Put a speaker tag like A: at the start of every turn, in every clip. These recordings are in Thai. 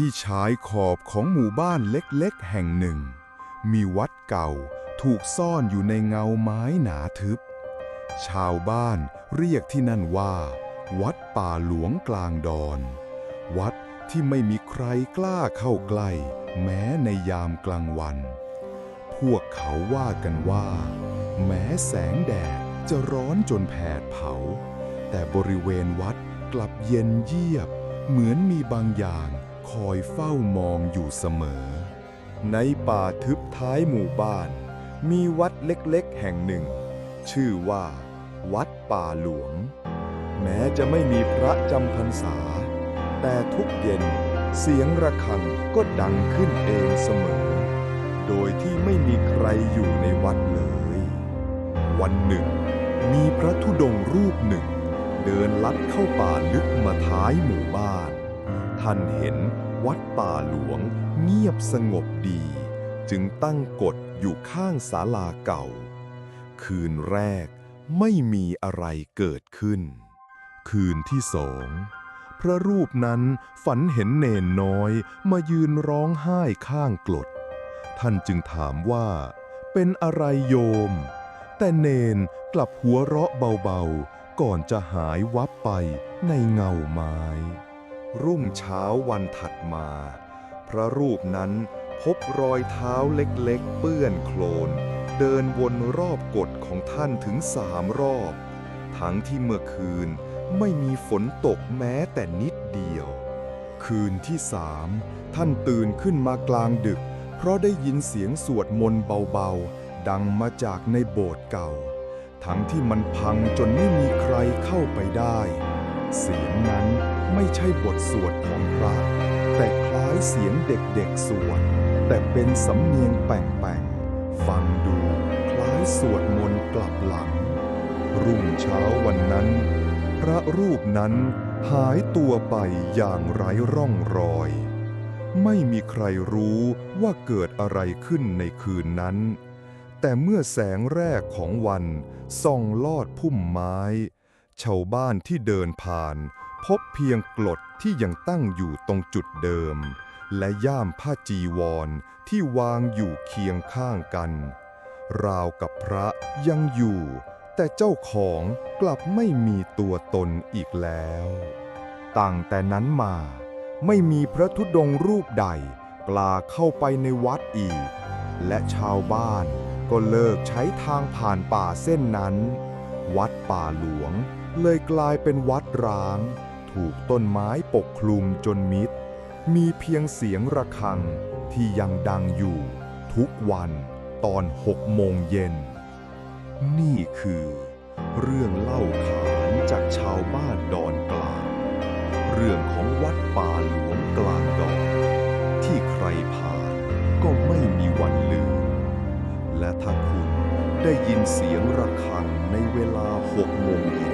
A: ที่ชายขอบของหมู่บ้านเล็กๆ แห่งหนึ่ง มีวัดเก่าถูกซ่อนอยู่ในเงาไม้หนาทึบ ชาวบ้านเรียกที่นั่นว่า วัดป่าหลวงกลางดอน วัดที่ไม่มีใครกล้าเข้าใกล้ แม้ในยามกลางวัน พวกเขาว่ากันว่า แม้แสงแดดจะร้อนจนแผดเผา แต่บริเวณวัดกลับเย็นเยียบ เหมือนมีบางอย่าง คอยเฝ้ามองอยู่เสมอ ในป่าทึบท้ายหมู่บ้าน มีวัดเล็กๆ แห่งหนึ่ง ชื่อว่า วัดป่าหลวง แม้จะไม่มีพระจำพรรษา แต่ทุกเย็นเสียงระฆังก็ดังขึ้นเองเสมอ โดยที่ไม่มีใครอยู่ในวัดเลย วันหนึ่ง มีพระธุดงค์รูปหนึ่ง เดินลัดเข้าป่าลึกมาท้ายหมู่บ้าน ท่านเห็นวัดป่าหลวงเงียบสงบดี จึงตั้งกฎอยู่ข้างศาลาเก่า คืนแรกไม่มีอะไรเกิดขึ้น คืนที่สองพระรูปนั้นฝันเห็นเนนน้อยมายืนร้องไห้ข้างกรดท่านจึงถามว่า เป็นอะไรโยม แต่เนนกลับหัวเราะเบาๆ ก่อนจะหายวับไปในเงาไม้ รุ่งเช้าวันถัดมา พระรูปนั้นพบรอยเท้าเล็กๆ เปื้อนโคลน เดินวนรอบกฎของท่านถึงสามรอบ ทั้งที่เมื่อคืนไม่มีฝนตกแม้แต่นิดเดียว คืนที่สามท่านตื่นขึ้นมากลางดึก เพราะได้ยินเสียงสวดมนต์เบาๆ ดังมาจากในโบสถ์เก่า ทั้งที่มันพังจนไม่มีใครเข้าไปได้ เสียงนั้น ไม่ใช่บทสวดของพระ แต่คล้ายเสียงเด็กๆสวด แต่เป็นสำเนียงแป่งๆ ฟังดูคล้ายสวดมนต์กลับหลัง รุ่งเช้าวันนั้น พระรูปนั้นหายตัวไปอย่างไร้ร่องรอย ไม่มีใครรู้ว่าเกิดอะไรขึ้นในคืนนั้น แต่เมื่อแสงแรกของวันส่องลอดพุ่มไม้ ชาวบ้านที่เดินผ่าน พบเพียงกรดที่ยังตั้งอยู่ตรงจุดเดิม และย่ามผ้าจีวรที่วางอยู่เคียงข้างกัน ราวกับพระยังอยู่ แต่เจ้าของกลับไม่มีตัวตนอีกแล้ว ตั้งแต่นั้นมาไม่มีพระธุดงค์รูปใด กล้าเข้าไปในวัดอีก และชาวบ้านก็เลิกใช้ทางผ่านป่าเส้นนั้น วัดป่าหลวงเลยกลายเป็นวัดร้าง ถูกต้นไม้ปกคลุมจนมิด มีเพียงเสียงระฆังที่ยังดังอยู่ ทุกวันตอนหกโมงเย็น นี่คือ เรื่องเล่าขานจากชาวบ้านดอนกลาง เรื่องของวัดป่าหลวงกลางดอน ที่ใครผ่านก็ไม่มีวันลืม และถ้าคุณได้ยินเสียงระฆังในเวลาหกโมงเย็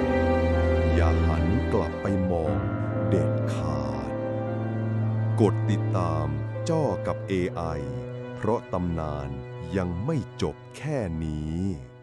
A: นอย่าหัน กลับไปมองเด็ดขาด กดติดตามจ้อกับ AI เพราะตำนานยังไม่จบแค่นี้